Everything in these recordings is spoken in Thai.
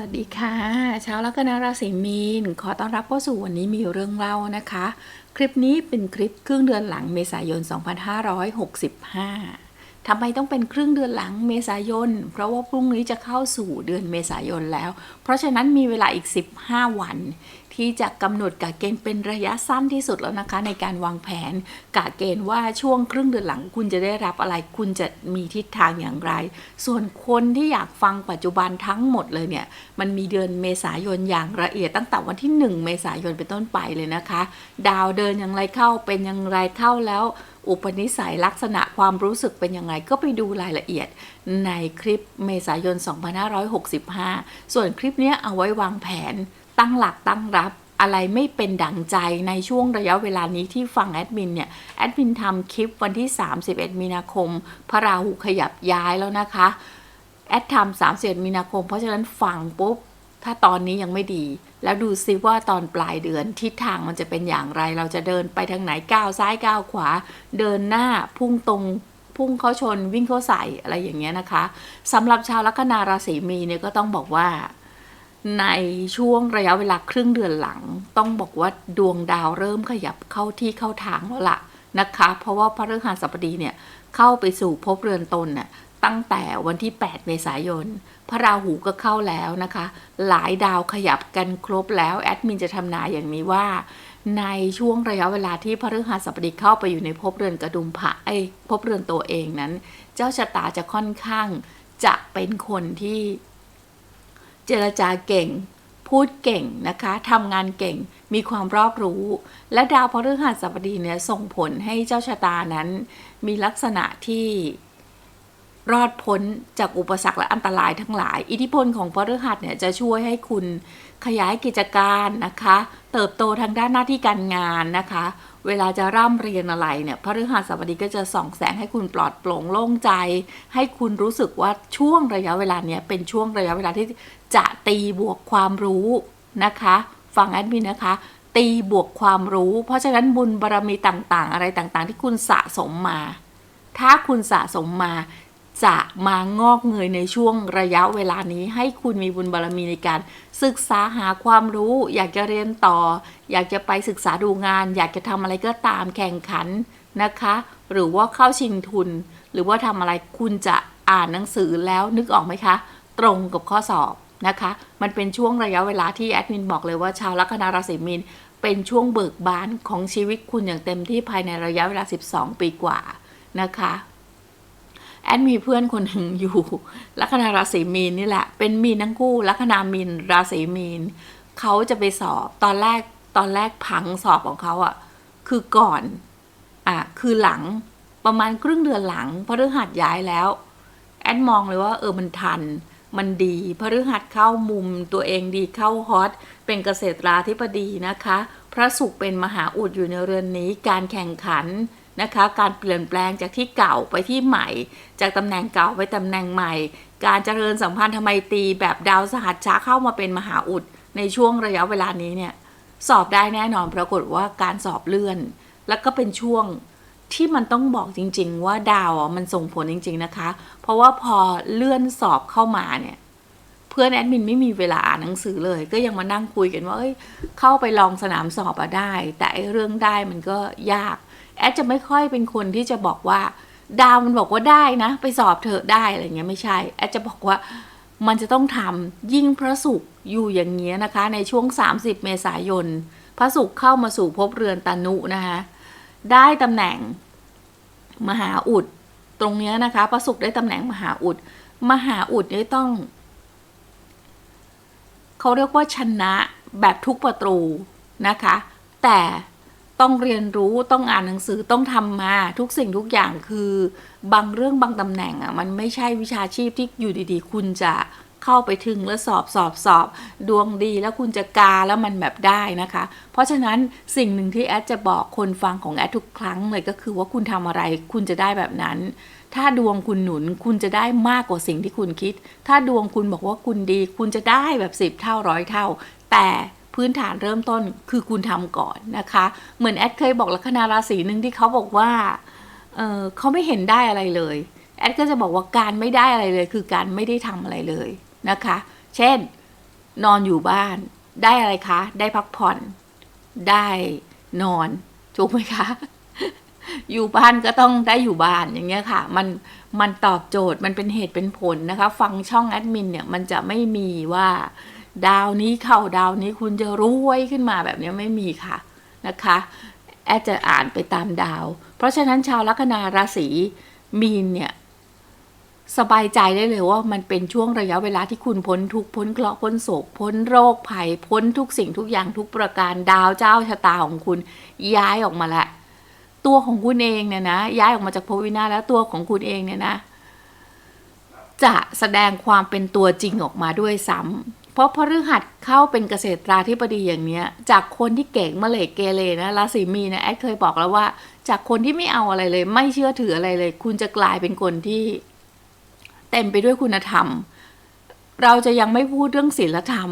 วัสดีค่ะเช้าแล้วก็นาราศีมีน ขอต้อนรับเข้าสู่วันนี้มีเรื่องเล่านะคะ คลิปนี้เป็นคลิปครึ่งเดือนหลังเมษายน 2565ทำไมต้องเป็นครึ่งเดือนหลังเมษายน เพราะว่าพรุ่งนี้จะเข้าสู่เดือนเมษายนแล้ว เพราะฉะนั้นมีเวลาอีก 15 วัน ที่จะกำหนดกะเกณฑ์เป็นระยะสั้นที่สุดแล้วนะคะ ในการวางแผนกะเกณฑ์ว่าช่วงครึ่งเดือนหลังคุณจะได้รับอะไร คุณจะมีทิศทางอย่างไร ส่วนคนที่อยากฟังปัจจุบันทั้งหมดเลยเนี่ย มันมีเดือนเมษายนอย่างละเอียดตั้งแต่วันที่ 1 เมษายนเป็นต้นไปเลยนะคะ ดาวเดินอย่างไรเข้าเป็นอย่างไรเข้าแล้วอุปนิสัยลักษณะความรู้สึกเป็นยังไงก็ไปดูรายละเอียดในคลิปเมษายน 2565 ส่วนคลิปเนี้ยเอาไว้วางแผน ตั้งหลักตั้งรับอะไรไม่เป็นดั่งใจในช่วงระยะเวลานี้ที่ฟังแอดมินเนี่ย แอดมินทำคลิปวันที่ 31 มีนาคม พระราหูขยับย้ายแล้วนะคะ แอดทำ31 มีนาคม เพราะฉะนั้นฟังปุ๊บ ถ้าตอนนี้ยังไม่ดี แล้วดูซิว่าตอนปลายเดือนทิศทางมันจะเป็นอย่างไร เราจะเดินไปทางไหนก้าวซ้ายก้าวขวา เดินหน้าพุ่งตรงพุ่งเข้าชนวิ่งเข้าใส่อะไรอย่างเงี้ยนะคะสำหรับชาวลัคนาราศีมีเนี่ยก็ต้องบอกว่า ในช่วงระยะเวลาครึ่งเดือนหลัง ต้องบอกว่าดวงดาวเริ่มขยับเข้าที่เข้าทางแล้วล่ะนะคะ เพราะว่าพระฤหัสบดีเนี่ยเข้าไปสู่ภพเรือนตนน่ะตั้งแต่วันที่ 8 เมษายน พระราหูก็เข้าแล้วนะคะ หลายดาวขยับกันครบแล้ว แอดมินจะทำนายอย่างนี้ว่า ในช่วงระยะเวลาที่พระฤหัสบดีเข้าไปอยู่ในภพเรือนกระดุมพระไอ้ภพเรือนตัวเองนั้น เจ้าชะตาจะค่อนข้างจะเป็นคนที่ เจรจาเก่ง พูดเก่งนะคะทำงานเก่งมีความรอบรู้ และดาวพฤหัสบดีเนี่ยส่งผลให้เจ้าชะตานั้น มีลักษณะที่รอดพ้นจากอุปสรรคและอันตรายทั้งหลาย อิทธิพลของพฤหัสเนี่ยจะช่วยให้คุณขยายกิจการนะคะ เติบโตทางด้านหน้าที่การงานนะคะ เวลาจะร่ำเรียนอะไรเนี่ยพระฤหัสบดีก็จะส่องแสงให้คุณปลอดโปร่งโล่งใจ ให้คุณรู้สึกว่าช่วงระยะเวลาเนี้ยเป็นช่วงระยะเวลาที่จะตีบวกความรู้นะคะ ฟังแอดมินนะคะ ตีบวกความรู้ เพราะฉะนั้นบุญบารรมีต่างๆ อะไรต่างๆ ที่คุณสะสมมา ถ้าคุณสะสมมา จะมางอกเงยในช่วงระยะเวลานี้ ให้คุณมีบุญบารรมีในการศึกษาหาความรู้ อยากจะเรียนต่อ อยากจะไปศึกษาดูงาน อยากจะทำอะไรก็ตามแข่งขันนะคะ หรือว่าเข้าชิงทุน หรือว่าทำอะไรคุณจะอ่านหนังสือแล้วนึกออกไหมคะ ตรงกับข้อสอบนะคะ มันเป็นช่วงระยะเวลาที่แอดมินบอกเลยว่าชาวลัคนาราศีมีนเป็นช่วงเบิกบานของชีวิตคุณอย่างเต็มที่ภายในระยะเวลา 12 ปีกว่านะคะ แอดมีเพื่อนคนหนึ่งอยู่ลัคนาราศีมีนนี่แหละ เป็นมีนทั้งคู่ลัคนามีนราศีมีนเขาจะไปสอบตอนแรกตอนแรกผังสอบของเขาอะ่ะ คือก่อนอะคือหลังประมาณครึ่งเดือนหลังเพราะฤหัสย้ายแล้ว แอดมองเลยว่า เออมันทัน มันดีพฤหัสเข้ามุมตัวเองดีเข้าฮอตเป็นเกษตราธิบดีนะคะ พระศุกร์เป็นมหาอุดอยู่ในเรือนนี้การแข่งขัน นะคะ การเปลี่ยนแปลงจากที่เก่าไปที่ใหม่ จากตำแหน่งเก่าไปตำแหน่งใหม่ การเจริญสัมพันธ์ทำไมตีแบบดาวสหัสช้าเข้ามาเป็นมหาอุด ในช่วงระยะเวลานี้เนี่ยสอบได้แน่นอนปรากฏว่าการสอบเลื่อน แล้วก็เป็นช่วงที่มันต้องบอกจริง ๆ ว่าดาวมันส่งผลจริง ๆนะคะ เพราะว่าพอเลื่อนสอบเข้ามาเนี่ยเพื่อนแอดมินไม่มีเวลาอ่านหนังสือเลย ก็ยังมานั่งคุยกันว่าเอ้ยเข้าไปลองสนามสอบอะได้ แต่เรื่องได้มันก็ยาก แอดจะไม่ค่อยเป็นคนที่จะบอกว่า ดาวมันบอกว่าได้นะ ไปสอบเถอะได้อะไรเงี้ยไม่ใช่ แอดจะบอกว่ามันจะต้องทำยิ่งพระศุกร์อยู่อย่างเงี้ยนะคะ ในช่วง 30 เมษายน พระศุกร์เข้ามาสู่ภพเรือนตานุนะคะได้ตำแหน่งมหาอุดตรงเนี้ยนะคะ พระศุกร์ได้ตำแหน่งมหาอุด มหาอุดนี่ต้องเขาเรียกว่าชนะแบบทุกประตูนะคะ แต่ ต้องเรียนรู้ต้องอ่านหนังสือต้องทำมาทุกสิ่งทุกอย่างคือบางเรื่องบางตำแหน่งอะมันไม่ใช่วิชาชีพที่อยู่ดีๆ คุณจะเข้าไปถึงแล้วสอบสอบสอบ ดวงดีแล้วคุณจะกาแล้วมันแบบได้นะคะ เพราะฉะนั้นสิ่งหนึ่งที่แอดจะบอกคนฟังของแอดทุกครั้งเลยก็คือว่าคุณทำอะไรคุณจะได้แบบนั้น ถ้าดวงคุณหนุนคุณจะได้มากกว่าสิ่งที่คุณคิด ถ้าดวงคุณบอกว่าคุณดี คุณจะได้แบบสิบเท่าร้อยเท่า แต่ พื้นฐานเริ่มต้นคือคุณทำก่อนนะคะ เหมือนแอดเคยบอกลัคนาราศีหนึ่งที่เขาบอกว่าเเขาไม่เห็นได้อะไรเลย แอดก็จะบอกว่าการไม่ได้อะไรเลย คือการไม่ได้ทำอะไรเลยนะคะ เช่น นอนอยู่บ้านได้อะไรคะ ได้พักผ่อน ได้นอนถูกไหมคะ อยู่บ้านก็ต้องได้อยู่บ้านอย่างเงี้ยค่ะ มันมันตอบโจทย์มันเป็นเหตุเป็นผลนะคะ ฟังช่องแอดมินเนี่ยมันจะไม่มีว่า ดาวนี้เข้าดาวนี้คุณจะรวยขึ้นมาแบบนี้ไม่มีค่ะนะคะ แอดจะอ่านไปตามดาว เพราะฉะนั้นชาวลัคนาราศีมีนเนี่ยสบายใจได้เลยว่ามันเป็นช่วงระยะเวลาที่คุณพ้นทุกพ้นเคราะห์พ้นโศกพ้นโรคภัย พ้นทุกสิ่งทุกอย่างทุกประการดาวเจ้าชะตาของคุณย้ายออกมาละ ตัวของคุณเองเนี่ยนะย้ายออกมาจากภพวินาศแล้วตัวของคุณเองเนี่ยนะ จะแสดงความเป็นตัวจริงออกมาด้วยซ้ำ ราะพฤหัสเข้าเป็นเกษตราธิบดีอย่างเนี้ย จากคนที่เก่งมะเลกเกเรนะราศีมีนนะแอดเคยบอกแล้วว่า จากคนที่ไม่เอาอะไรเลย ไม่เชื่อถืออะไรเลย คุณจะกลายเป็นคนที่ เต็มไปด้วยคุณธรรม เราจะยังไม่พูดเรื่องศีลธรรม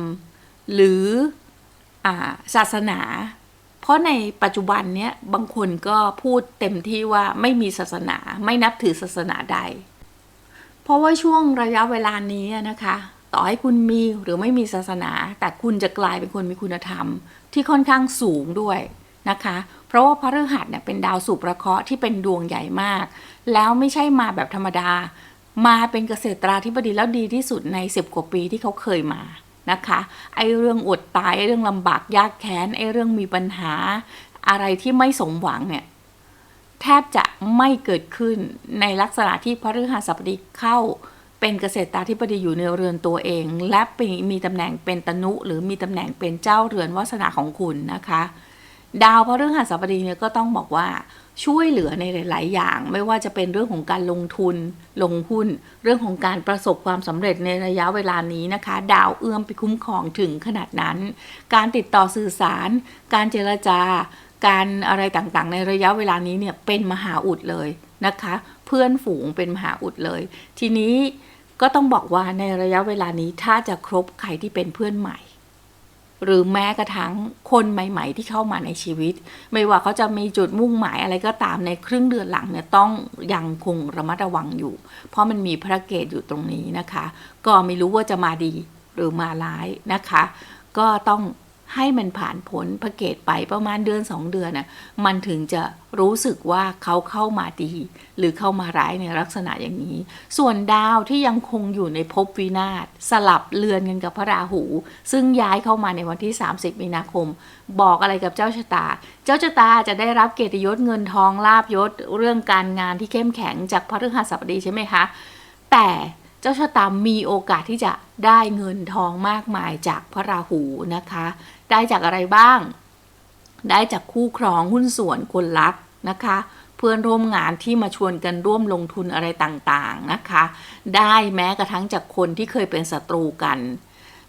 หรืออาศาสนา เพราะในปัจจุบันเนี้ยบางคนก็พูดเต็มที่ว่าไม่มีศาสนา ไม่นับถือศาสนาใด เพราะว่าช่วงระยะเวลานี้นะคะ ต่อให้คุณมีหรือไม่มีศาสนา แต่คุณจะกลายเป็นคนมีคุณธรรม ที่ค่อนข้างสูงด้วยนะคะ เพราะว่าพระฤหัสเนี่ยเป็นดาวสุประเคราะห์ที่เป็นดวงใหญ่มาก แล้วไม่ใช่มาแบบธรรมดา มาเป็นเกษตราธิบดีแล้วดีที่สุดใน 10 กว่าปีที่เขาเคยมานะคะไอเรื่องอดตายไอเรื่องลำบากยากแค้นไอเรื่องมีปัญหา อะไรที่ไม่สมหวังเนี่ยแทบจะไม่เกิดขึ้นในลักษณะที่พระฤหัสบดีเข้า เป็นเกษตราธิบดีอยู่ในเรือนตัวเอง และมีตำแหน่งเป็นตนุ หรือมีตำแหน่งเป็นเจ้าเรือนวาสนาของคุณนะคะ ดาวพระฤหัสบดีเนี่ยก็ต้องบอกว่าช่วยเหลือในหลาย ๆ อย่าง ไม่ว่าจะเป็นเรื่องของการลงทุน ลงหุ้น เรื่องของการประสบความสำเร็จในระยะเวลานี้นะคะ ดาวเอื้อมไปคุ้มครองถึงขนาดนั้น การติดต่อสื่อสาร การเจรจา การอะไรต่าง ๆ ในระยะเวลานี้เนี่ยเป็นมหาอุดเลยนะคะ เพื่อนฝูงเป็นมหาอุดเลย ทีนี้ ก็ต้องบอกว่าในระยะเวลานี้ถ้าจะครบใครที่เป็นเพื่อนใหม่ หรือแม้กระทั่งคนใหม่ ๆ ที่เข้ามาในชีวิต ไม่ว่าเขาจะมีจุดมุ่งหมายอะไรก็ตามในครึ่งเดือนหลังเนี่ยต้องยังคงระมัดระวังอยู่ เพราะมันมีพระเกตอยู่ตรงนี้นะคะ ก็ไม่รู้ว่าจะมาดีหรือมาร้ายนะคะ ก็ต้อง ให้มันผ่านพ้นพระเกตไปประมาณเดือนสองเดือนน่ะมันถึงจะรู้สึกว่าเขาเข้ามาดี หรือเข้ามาร้ายในลักษณะอย่างนี้ ส่วนดาวที่ยังคงอยู่ในภพวินาศสลับเลือนกันกับพระราหู ซึ่งย้ายเข้ามาในวันที่ 30 มีนาคม บอกอะไรกับเจ้าชะตา เจ้าชะตาจะได้รับเกียรติยศเงินทองลาบยศ เรื่องการงานที่เข้มแข็งจากพระฤหัสบดีใช่ไหมคะ แต่ เจ้าชะตามีโอกาสที่จะได้เงินทองมากมายจากพระราหูนะคะ ได้จากอะไรบ้าง ได้จากคู่ครองหุ้นส่วนคนรักนะคะ เพื่อนร่วมงานที่มาชวนกันร่วมลงทุนอะไรต่างๆนะคะ ได้แม้กระทั่งจากคนที่เคยเป็นศัตรูกัน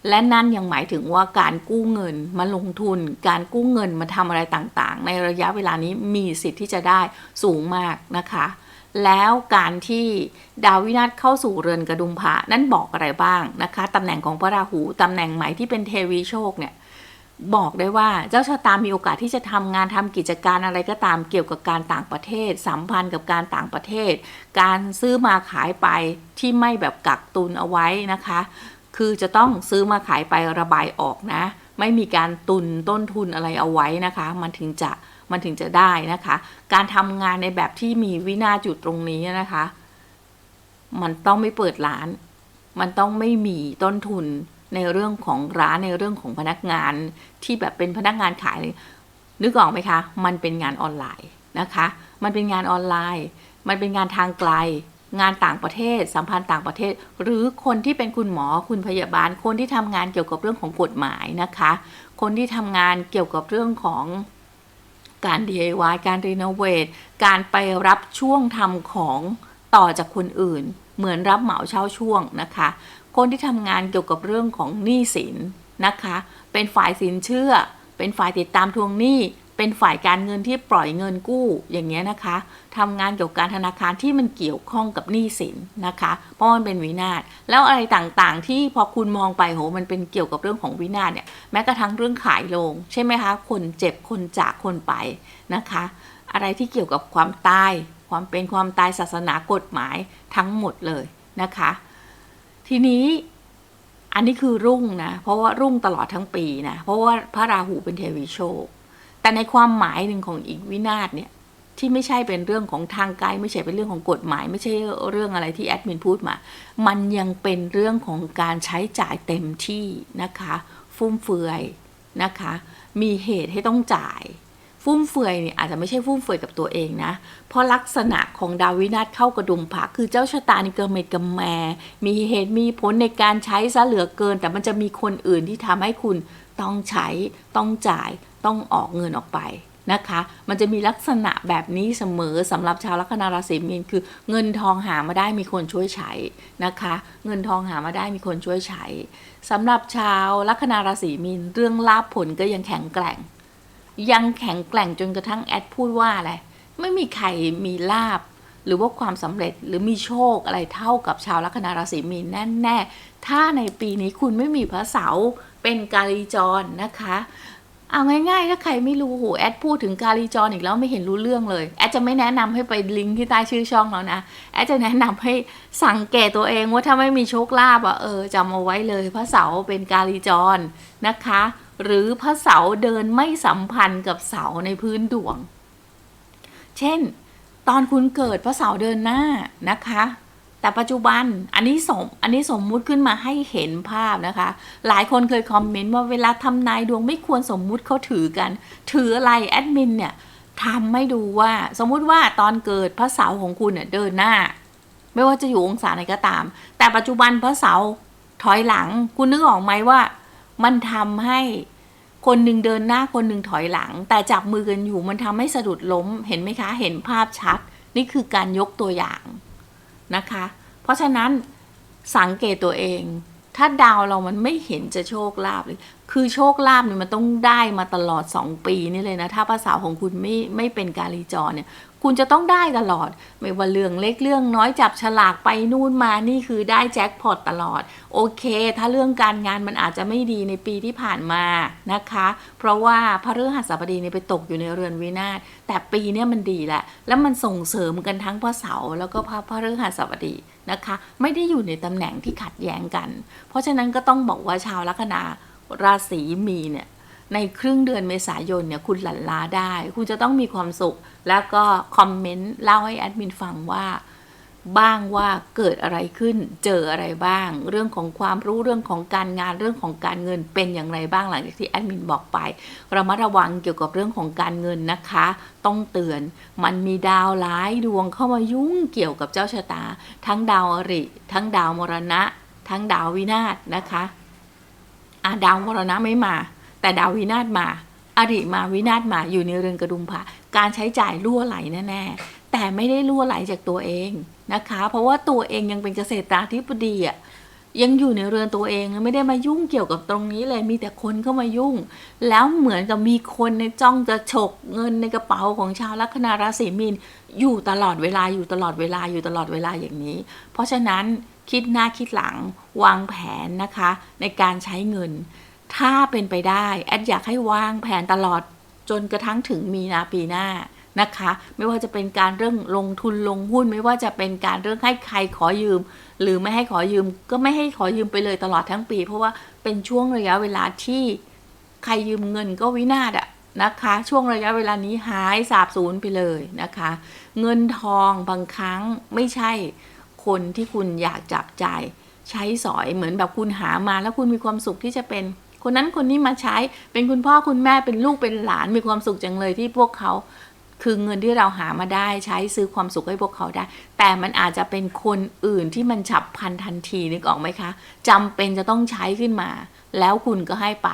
และนั่นยังหมายถึงว่าการกู้เงินมาลงทุน การกู้เงินมาทำอะไรต่างๆ ในระยะเวลานี้มีสิทธิ์ที่จะได้สูงมากนะคะ แล้วการที่ดาววินาศเข้าสู่เรือนกระดุมพระนั่นบอกอะไรบ้างนะคะตำแหน่งของพระราหูตำแหน่งใหม่ที่เป็นเทวีโชคเนี่ยบอกได้ว่าเจ้าชะตามีโอกาสที่จะทำงานทำกิจการอะไรก็ตามเกี่ยวกับการต่างประเทศ สัมพันธ์กับการต่างประเทศ การซื้อมาขายไปที่ไม่แบบกักตุนเอาไว้นะคะ คือจะต้องซื้อมาขายไประบายออกนะ ไม่มีการตุนต้นทุนอะไรเอาไว้นะคะ มันถึงจะ มันถึงจะได้นะคะ การทำงานในแบบที่มีวินาจุดตรงนี้นะคะ มันต้องไม่เปิดร้าน มันต้องไม่มีต้นทุนในเรื่องของร้านในเรื่องของพนักงานที่แบบเป็นพนักงานขายนึกออกไหมคะ มันเป็นงานออนไลน์นะคะ มันเป็นงานออนไลน์ มันเป็นงานทางไกล งานต่างประเทศ สัมพันธ์ต่างประเทศ หรือคนที่เป็นคุณหมอ คุณพยาบาล คนที่ทำงานเกี่ยวกับเรื่องของกฎหมายนะคะ คนที่ทำงานเกี่ยวกับเรื่องของ การ DIY การรีโนเวทการไปรับช่วงทำของต่อจากคนอื่น เหมือนรับเหมาเช่าช่วงนะคะ คนที่ทำงานเกี่ยวกับเรื่องของหนี้สินนะคะ เป็นฝ่ายสินเชื่อ เป็นฝ่ายติดตามทวงหนี้ เป็นฝ่ายการเงินที่ปล่อยเงินกู้อย่างเงี้ยนะคะทำงานเกี่ยวกับการธนาคารที่มันเกี่ยวข้องกับหนี้สินนะคะ เพราะมันเป็นวินาศแล้วอะไรต่างๆ ที่พอคุณมองไปโหมันเป็นเกี่ยวกับเรื่องของวินาศเนี่ยแม้กระทั่งเรื่องขายโรงใช่ไหมคะ คนเจ็บคนจากคนไปนะคะ อะไรที่เกี่ยวกับความตาย ความเป็นความตายศาสนากฎหมายทั้งหมดเลยนะคะ ทีนี้อันนี้คือรุ่งนะ เพราะว่ารุ่งตลอดทั้งปีนะ เพราะว่าพระราหูเป็นเทวีโชค แต่ในความหมายหนึ่งของอีกวินาศเนี่ยที่ไม่ใช่เป็นเรื่องของทางไกลไม่ใช่เป็นเรื่องของกฎหมาย ไม่ใช่เรื่องอะไรที่แอดมินพูดมา มันยังเป็นเรื่องของการใช้จ่ายเต็มที่นะคะ ฟุ่มเฟือยนะคะ มีเหตุให้ต้องจ่าย ฟุ่มเฟือยเนี่ยอาจจะไม่ใช่ฟุ่มเฟือยกับตัวเองนะ เพราะลักษณะของดาววินาศเข้ากระดุมผาคือเจ้าชะตานี่กระเม็ดกระแม มีเหตุมีผลในการใช้ซะเหลือเกิน แต่มันจะมีคนอื่นที่ทำให้คุณต้องใช้ต้องจ่าย ต้องออกเงินออกไปนะคะ มันจะมีลักษณะแบบนี้เสมอสำหรับชาวลัคนาราศีมีนคือ เงินทองหามาได้มีคนช่วยใช้นะคะ เงินทองหามาได้มีคนช่วยใช้สำหรับชาวลัคนาราศีมีนเรื่องลาภผลก็ยังแข็งแกร่ง ยังแข็งแกร่งจนกระทั่งแอดพูดว่าอะไรไม่มีใครมีลาบหรือว่าความสำเร็จหรือมีโชคอะไรเท่ากับชาวลัคนาราศีมีนแน่ๆถ้าในปีนี้คุณไม่มีพระเสาร์เป็นกาลีจรนะคะ เอาง่ายๆ ถ้าใครไม่รู้โหแอดพูดถึงกาลีจรอีกแล้วไม่เห็นรู้เรื่องเลย แอดจะไม่แนะนำให้ไปลิงก์ที่ใต้ชื่อช่องแล้วนะ แอดจะแนะนำให้สังเกตตัวเองว่าถ้าไม่มีโชคลาภอะเออจำเอาไว้เลยพระเสาเป็นกาลีจรนะคะ หรือพระเสาเดินไม่สัมพันธ์กับเสาในพื้นดวง เช่น ตอนคุณเกิดพระเสาเดินหน้านะคะ แต่ปัจจุบันอันนี้สมอันนี้สมมุติขึ้นมาให้เห็นภาพนะคะ หลายคนเคยคอมเมนต์ว่าเวลาทำนายดวงไม่ควรสมมุติเขาถือกัน ถืออะไรแอดมินเนี่ยทำให้ดูว่าสมมุติว่าตอนเกิดพระเสาของคุณเนี่ยเดินหน้า ไม่ว่าจะอยู่องศาไหนก็ตาม แต่ปัจจุบันพระเสาถอยหลัง คุณนึกออกไหมว่า มันทำให้คนหนึ่งเดินหน้าคนหนึ่งถอยหลัง แต่จับมือกันอยู่มันทำให้สะดุดล้ม เห็นไหมคะ เห็นภาพชัด นี่คือการยกตัวอย่าง นะคะ เพราะฉะนั้นสังเกตตัวเอง ถ้าดาวเรามันไม่เห็นจะโชคลาภเลย คือโชคลาภเนี่ยมันต้องได้มาตลอด 2 ปีนี่เลยนะ ถ้าภาษาของคุณไม่ไม่เป็นกาลีจรเนี่ย คุณจะต้องได้ตลอด ไม่ว่าเรื่องเล็กเรื่องน้อยจับฉลากไปนู่นมานี่คือได้แจ็คพอตตลอด โอเค ถ้าเรื่องการงานมันอาจจะไม่ดีในปีที่ผ่านมานะคะ เพราะว่าพระฤหัสบดีเนี่ยไปตกอยู่ในเรือนวินาศแต่ปีเนี้ยมันดีแหละ แล้วมันส่งเสริมกันทั้งพระเสาแล้วก็พระพระฤหัสบดีนะคะ ไม่ได้อยู่ในตำแหน่งที่ขัดแย้งกัน เพราะฉะนั้นก็ต้องบอกว่าชาวลัคนา ราศีมีเนี่ยในครึ่งเดือนเมษายนเนี่ยคุณหลั่นล้าได้ คุณจะต้องมีความสุข แล้วก็คอมเมนต์เล่าให้แอดมินฟังว่า บ้างว่าเกิดอะไรขึ้น เจออะไรบ้าง เรื่องของความรู้เรื่องของการงานเรื่องของการเงินเป็นอย่างไรบ้างหลังจากที่แอดมินบอกไปเรามาระวังเกี่ยวกับเรื่องของการเงินนะคะ ต้องเตือนมันมีดาวร้ายดวงเข้ามายุ่งเกี่ยวกับเจ้าชะตา ทั้งดาวอริ ทั้งดาวมรณะ ทั้งดาววินาศนะคะ อาดาวมรณะไม่มา แต่ดาววินาศมา อริมาวินาศมาอยู่ในเรือนกระดุมผาการใช้จ่ายรั่วไหลแน่ๆแต่ไม่ได้รั่วไหลจากตัวเองนะคะ เพราะว่าตัวเองยังเป็นเกษตราธิบดีอะ ยังอยู่ในเรือนตัวเองไม่ได้มายุ่งเกี่ยวกับตรงนี้เลยมีแต่คนเข้ามายุ่ง แล้วเหมือนกับมีคนในจ้องจะฉกเงินในกระเป๋าของชาวลัคนาราศีมีนอยู่ตลอดเวลาอยู่ตลอดเวลาอยู่ตลอดเวลาอย่างนี้ เพราะฉะนั้นคิดหน้าคิดหลังวางแผนนะคะ ในการใช้เงิน ถ้าเป็นไปได้ แอดอยากให้วางแผนตลอดจนกระทั่งถึงมีนาปีหน้า นะคะ ไม่ว่าจะเป็นการเรื่องลงทุนลงหุ้น ไม่ว่าจะเป็นการเรื่องให้ใครขอยืม หรือไม่ให้ขอยืม ก็ไม่ให้ขอยืมไปเลยตลอดทั้งปี เพราะว่าเป็นช่วงระยะเวลาที่ใครยืมเงินก็วินาศอะนะคะ ช่วงระยะเวลานี้หายสาบสูญไปเลยนะคะ เงินทองบางครั้งไม่ใช่คนที่คุณอยากจับจ่ายใช้สอยเหมือนแบบคุณหามาแล้วคุณมีความสุขที่จะเป็นคนนั้นคนนี้มาใช้เป็นคุณพ่อคุณแม่เป็นลูกเป็นหลานมีความสุขจังเลยที่พวกเขา คือเงินที่เราหามาได้ใช้ซื้อความสุขให้พวกเขาได้ แต่มันอาจจะเป็นคนอื่นที่มันฉับพลันทันทีนึกออกไหมคะจำเป็นจะต้องใช้ขึ้นมา แล้วคุณก็ให้ไป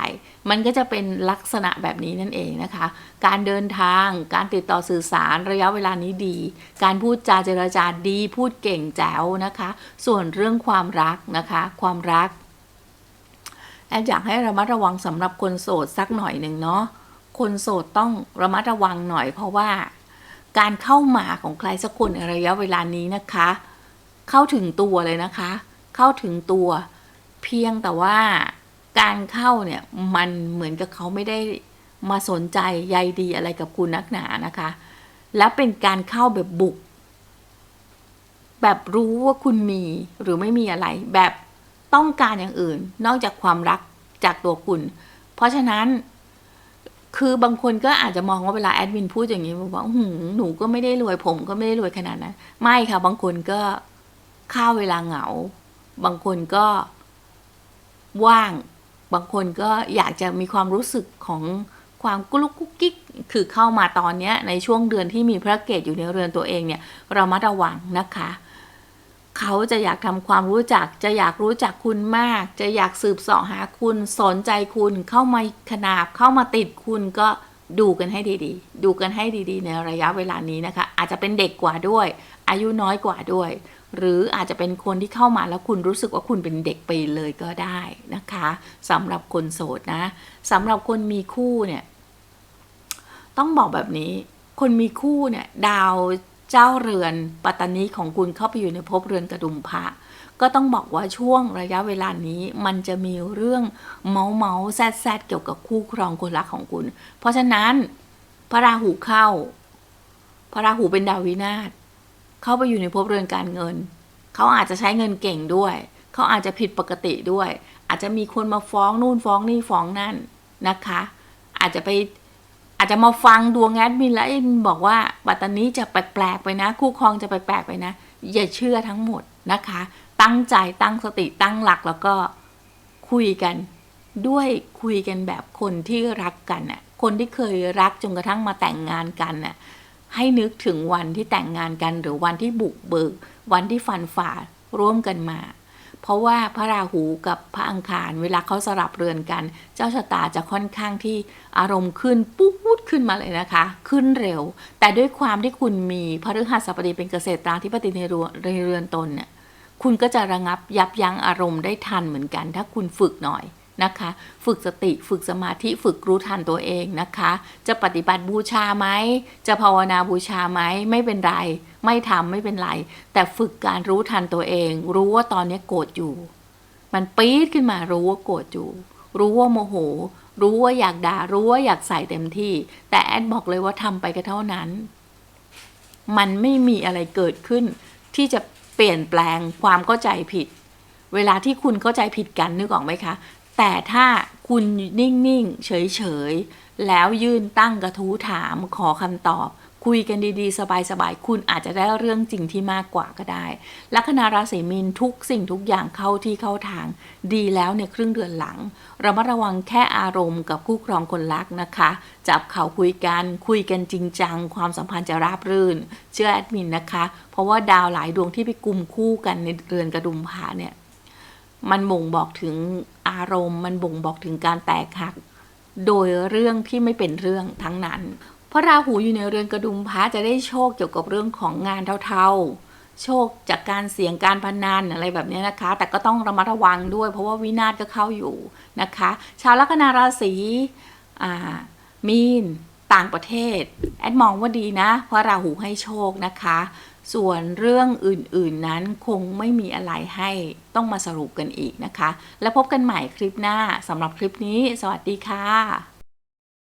มันก็จะเป็นลักษณะแบบนี้นั่นเองนะคะ การเดินทาง การติดต่อสื่อสารระยะเวลานี้ดี การพูดจาเจรจาดี พูดเก่งแจ๋วนะคะ ส่วนเรื่องความรักนะคะ ความรักแอนอยากให้ระมัดระวังสำหรับคนโสดสักหน่อยหนึ่งเนาะ คนโสดต้องระมัดระวังหน่อย เพราะว่าการเข้ามาของใครสักคนในระยะเวลานี้นะคะ เข้าถึงตัวเลยนะคะ เข้าถึงตัว เพียงแต่ว่าการเข้าเนี่ยมันเหมือนกับเขาไม่ได้มาสนใจใยดีอะไรกับคุณนักหนานะคะ และเป็นการเข้าแบบบุก แบบรู้ว่าคุณมีหรือไม่มีอะไร แบบต้องการอย่างอื่น นอกจากความรักจากตัวคุณ เพราะฉะนั้น คือบางคนก็อาจจะมองว่าเวลาแอดมินพูดอย่างนี้บอกว่าหืหนูก็ไม่ได้รวยผมก็ไม่ได้รวยขนาดนั้น ไม่ค่ะ บางคนก็ข้าวเวลาเหงา บางคนก็ว่าง บางคนก็อยากจะมีความรู้สึกของความกุลุกกุ๊กกิ๊กคือเข้ามาตอนนี้ในช่วงเดือนที่มีพระเกตอยู่ในเรือนตัวเองเนี่ยเรามาระวังนะคะ เขาจะอยากทำความรู้จัก จะอยากรู้จักคุณมาก จะอยากสืบเสาะหาคุณสนใจคุณเข้ามาขนาบเข้ามาติดคุณก็ดูกันให้ดีๆ ดูกันให้ดีๆ ในระยะเวลานี้นะคะ อาจจะเป็นเด็กกว่าด้วย อายุน้อยกว่าด้วย หรืออาจจะเป็นคนที่เข้ามาแล้วคุณรู้สึกว่าคุณเป็นเด็กไปเลยก็ได้นะคะสำหรับคนโสดนะสำหรับคนมีคู่เนี่ย ต้องบอกแบบนี้ คนมีคู่เนี่ย ดาว เจ้าเรือนปัตตานีของคุณเข้าไปอยู่ในภพเรือนกระดุมพระก็ต้องบอกว่าช่วงระยะเวลานี้มันจะมีเรื่องเมาเมาแซดแซดเกี่ยวกับคู่ครองคนรักของคุณ เพราะฉะนั้นพระราหูเข้า พระราหูเป็นดาววินาศเข้าไปอยู่ในภพเรือนการเงิน เขาอาจจะใช้เงินเก่งด้วย เขาอาจจะผิดปกติด้วย อาจจะมีคนมาฟ้องนู่นฟ้องนี่ฟ้องนั่นนะคะ อาจจะไป อาจจะมาฟังดวงแอดมินแล้วเอ็มบอกว่าปัตตานีจะแปลกๆไปนะ คู่ครองจะแปลกๆไปนะ อย่าเชื่อทั้งหมดนะคะ ตั้งใจตั้งสติตั้งหลักแล้วก็คุยกันด้วยคุยกันแบบคนที่รักกันน่ะคนที่เคยรักจนกระทั่งมาแต่งงานกันน่ะให้นึกถึงวันที่แต่งงานกันหรือวันที่บุกเบิก วันที่ฟันฝ่าร่วมกันมา เพราะว่าพระราหูกับพระอังคารเวลาเขาสลับเรือนกัน เจ้าชะตาจะค่อนข้างที่อารมณ์ขึ้นปุ๊บขึ้นมาเลยนะคะ ขึ้นเร็ว แต่ด้วยความที่คุณมีพฤหัสบดีเป็นเกษตราธิปติในรือนในเรือนตนเนี่ยคุณก็จะระงับยับยั้งอารมณ์ได้ทันเหมือนกัน ถ้าคุณฝึกหน่อยนะคะ ฝึกสติฝึกสมาธิฝึกรู้ทันตัวเองนะคะ จะปฏิบัติบูชาไหมจะภาวนาบูชาไหมไม่เป็นไร ไม่ทำไม่เป็นไร แต่ฝึกการรู้ทันตัวเอง รู้ว่าตอนนี้โกรธอยู่ มันปี๊ดขึ้นมารู้ว่าโกรธอยู่ รู้ว่าโมโห รู้ว่าอยากด่า รู้ว่าอยากใส่เต็มที่ แต่แอดบอกเลยว่าทำไปก็เท่านั้น มันไม่มีอะไรเกิดขึ้น ที่จะเปลี่ยนแปลงความเข้าใจผิด เวลาที่คุณเข้าใจผิดกันนึกออกไหมคะ แต่ถ้าคุณนิ่ง ๆ เฉย ๆ แล้วยื่นตั้งกระทู้ถามขอคำตอบ คุยกันดีๆ สบายๆ คุณอาจจะได้เรื่องจริงที่มากกว่าก็ได้ ลัคนาราศีมีนทุกสิ่งทุกอย่างเข้าที่เข้าทาง ดีแล้วในครึ่งเดือนหลังเรามาระวังแค่อารมณ์กับคู่ครองคนรักนะคะ จับเขาคุยกัน คุยกันจริงจัง ความสัมพันธ์จะราบรื่น เชื่อแอดมินนะคะ เพราะว่าดาวหลายดวงที่ไปกลุ่มคู่กันในเรือนกระดุมผาเนี่ยมันบ่งบอกถึงอารมณ์ มันบ่งบอกถึงการแตกหัก โดยเรื่องที่ไม่เป็นเรื่องทั้งนั้น พราะราหูอยู่ในเรือนกระดุมพระจะได้โชคเกี่ยวกับเรื่องของงานเท่าๆ โชคจากการเสี่ยงการพนันอะไรแบบนี้นะคะ แต่ก็ต้องระมัดระวังด้วย เพราะว่าวินาศก็เข้าอยู่นะคะ ชาวลัคนาราศีมีนต่างประเทศ แอดมองว่าดีนะเพราะราหูให้โชคนะคะ ส่วนเรื่องอื่นๆนั้นคงไม่มีอะไรให้ต้องมาสรุปกันอีกนะคะ แล้วพบกันใหม่คลิปหน้าสำหรับคลิปนี้ สวัสดีค่ะ